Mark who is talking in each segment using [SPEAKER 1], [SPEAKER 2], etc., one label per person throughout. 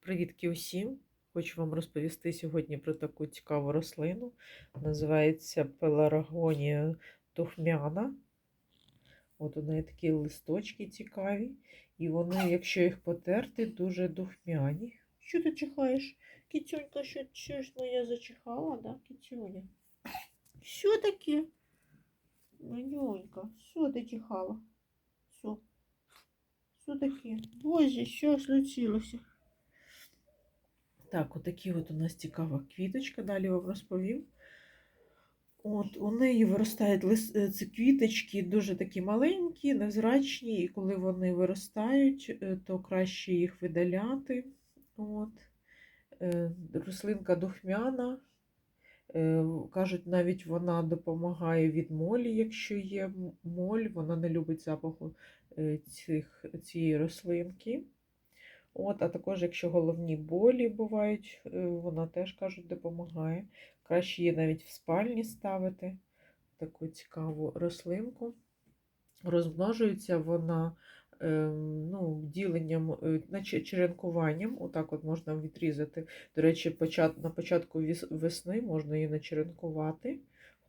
[SPEAKER 1] Привітки усім! Хочу вам розповісти сьогодні про таку цікаву рослину. Називається пеларгонія тухмяна. От у неї такі листочки цікаві. І вони, якщо їх потерти, дуже духмяні. Що ти чихаєш? Кітюнька, що, що ж моя зачихала, да, кітюня? Що таке? Манюнька, що ти чихала? Що? Що таке? Боже, що случилося? Так, отакі от у нас цікава квіточка, далі вам розповім. От, У неї виростають лис... е, ці квіточки дуже такі маленькі, невзрачні, і коли вони виростають, е, то краще їх видаляти. От. Е, Рослинка духмяна. Кажуть, навіть вона допомагає від молі, якщо є моль, вона не любить запаху цих, цієї рослинки. От, а також, якщо головні болі бувають, е, вона теж кажуть, допомагає. Краще її навіть в спальні ставити таку цікаву рослинку. Розмножується вона ем, ну, діленням, е, черенкуванням. Отак от можна відрізати. До речі, на початку весни можна її начеренкувати.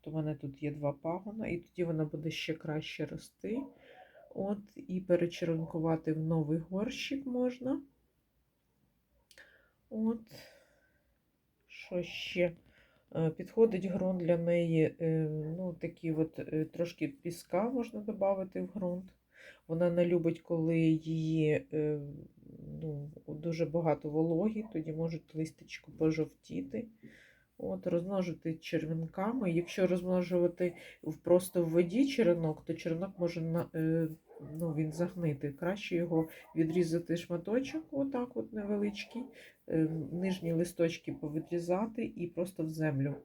[SPEAKER 1] От у мене тут є два пагона, і тоді вона буде ще краще рости. От, і перечеренкувати в новий горщик можна. От. Що ще? Е, Підходить ґрунт для неї, е, ну, такі от, е, трошки піска можна додати в ґрунт. Вона не любить, коли її ну, дуже багато вологі, тоді можуть листочку пожовтіти. От, розмножити червінками. Якщо розмножувати просто в воді черенок, то черенок може на- е, він загнити. Краще його відрізати шматочок, отак от невеличкий, е, нижні листочки повідрізати і просто в землю,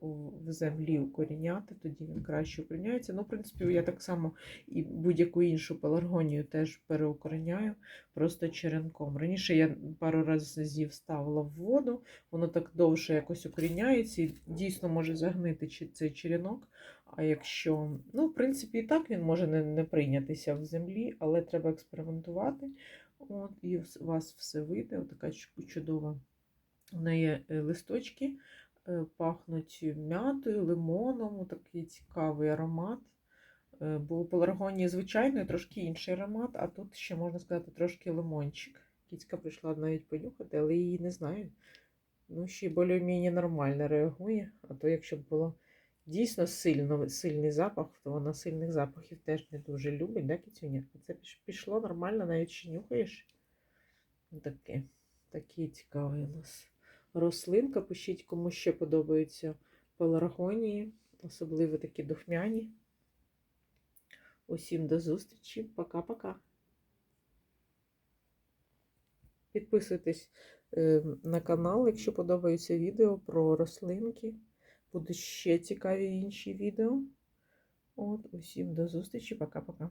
[SPEAKER 1] в землі укоріняти, тоді він краще укоріняється. Ну, в принципі, я так само і будь-яку іншу пеларгонію теж переукореняю просто черенком. Раніше я пару разів ставила в воду, воно так довше якось укоріняється і дійсно може загнити цей черенок. А якщо, ну, в принципі, і так він може не, не прийнятися в землі, але треба експериментувати. От, і у вас все вийде. Отака чудова. У неї е, листочки е, пахнуть м'ятою, лимоном, такий цікавий аромат. Е, Бо у пеларгонії звичайної трошки інший аромат, а тут ще можна сказати трошки лимончик. Кіцька прийшла навіть понюхати, але її не знаю. Ну, ще більш-менш нормально реагує. А то якщо б було дійсно сильно, сильний запах, то вона сильних запахів теж не дуже любить, да, Кіцюня? А це пішло нормально, навіть ще нюхаєш. Ну, Таке, такі цікаві у нас рослинка. Пишіть, кому ще подобаються пеларгонії, особливо такі духмяні. Усім до зустрічі. Пока-пока. Підписуйтесь е, на канал, якщо подобаються відео про рослинки. Будуть ще цікаві інші відео. От, усім до зустрічі. Пока-пока.